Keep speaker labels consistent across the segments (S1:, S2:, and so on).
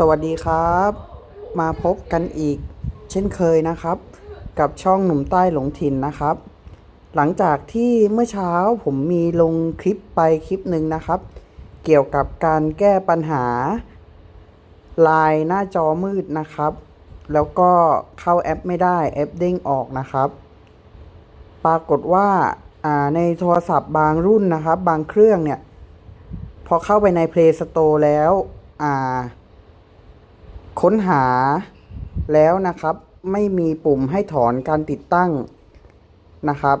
S1: สวัสดีครับ มาพบกันอีก เช่นเคยนะครับ กับช่องหนุ่มใต้หลงถิ่นนะครับ หลังจากที่เมื่อเช้าผมมีลงคลิปไปคลิปหนึ่งนะครับ เกี่ยวกับการแก้ปัญหา ลายหน้าจอมืดนะครับ แล้วก็เข้าแอปไม่ได้แอปเด้งออกนะครับ ปรากฏว่าในโทรศัพท์บางรุ่นนะครับ บางเครื่องเนี่ย พอเข้าไปใน Play Store แล้วอ่า ค้นหาแล้วนะครับ ไม่มีปุ่มให้ถอนการติดตั้งนะครับ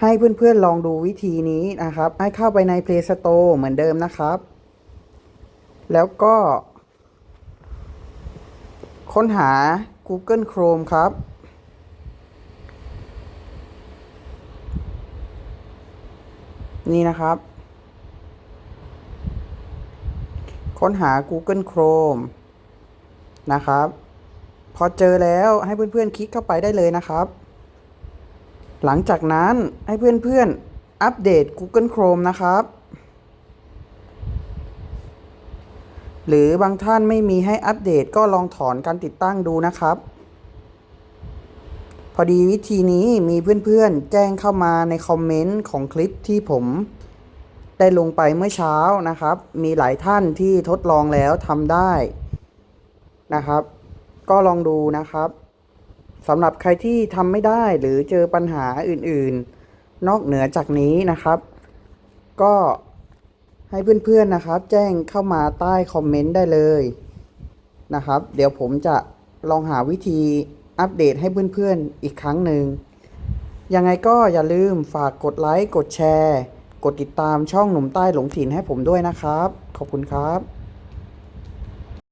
S1: ให้เพื่อนๆลองดูวิธีนี้นะครับ ให้เข้าไปใน Play Store เหมือนเดิมนะครับ แล้วก็ ค้นหา Google Chrome ครับนี่นะครับ ค้นหา Google Chrome นะครับ พอเจอแล้วให้เพื่อนๆคลิกเข้าไปได้เลยนะครับ หลังจากนั้นให้เพื่อนๆอัปเดต Google Chrome นะครับ หรือบางท่านไม่มีให้อัปเดตก็ลองถอนการติดตั้งดูนะครับ พอดีวิธีนี้มีเพื่อนๆแจ้งเข้ามาในคอมเมนต์ของคลิปที่ผมได้ลงไปเมื่อเช้านะครับ มีหลายท่านที่ทดลองแล้วทำได้ นะครับ ก็ลองดูนะครับสำหรับใครที่ทำไม่ได้หรือเจอปัญหาอื่นๆ นอกเหนือจากนี้นะครับ ก็ให้เพื่อนๆนะครับ แจ้งเข้ามาใต้คอมเมนต์ได้เลยนะครับ เดี๋ยวผมจะลองหาวิธีอัปเดตให้เพื่อนๆอีกครั้งหนึ่งยังไงก็อย่าลืมฝากกดไลค์ กดแชร์ กดติดตามช่องหนุ่มใต้หลงถิ่นให้ผมด้วยนะครับ ขอบคุณครับ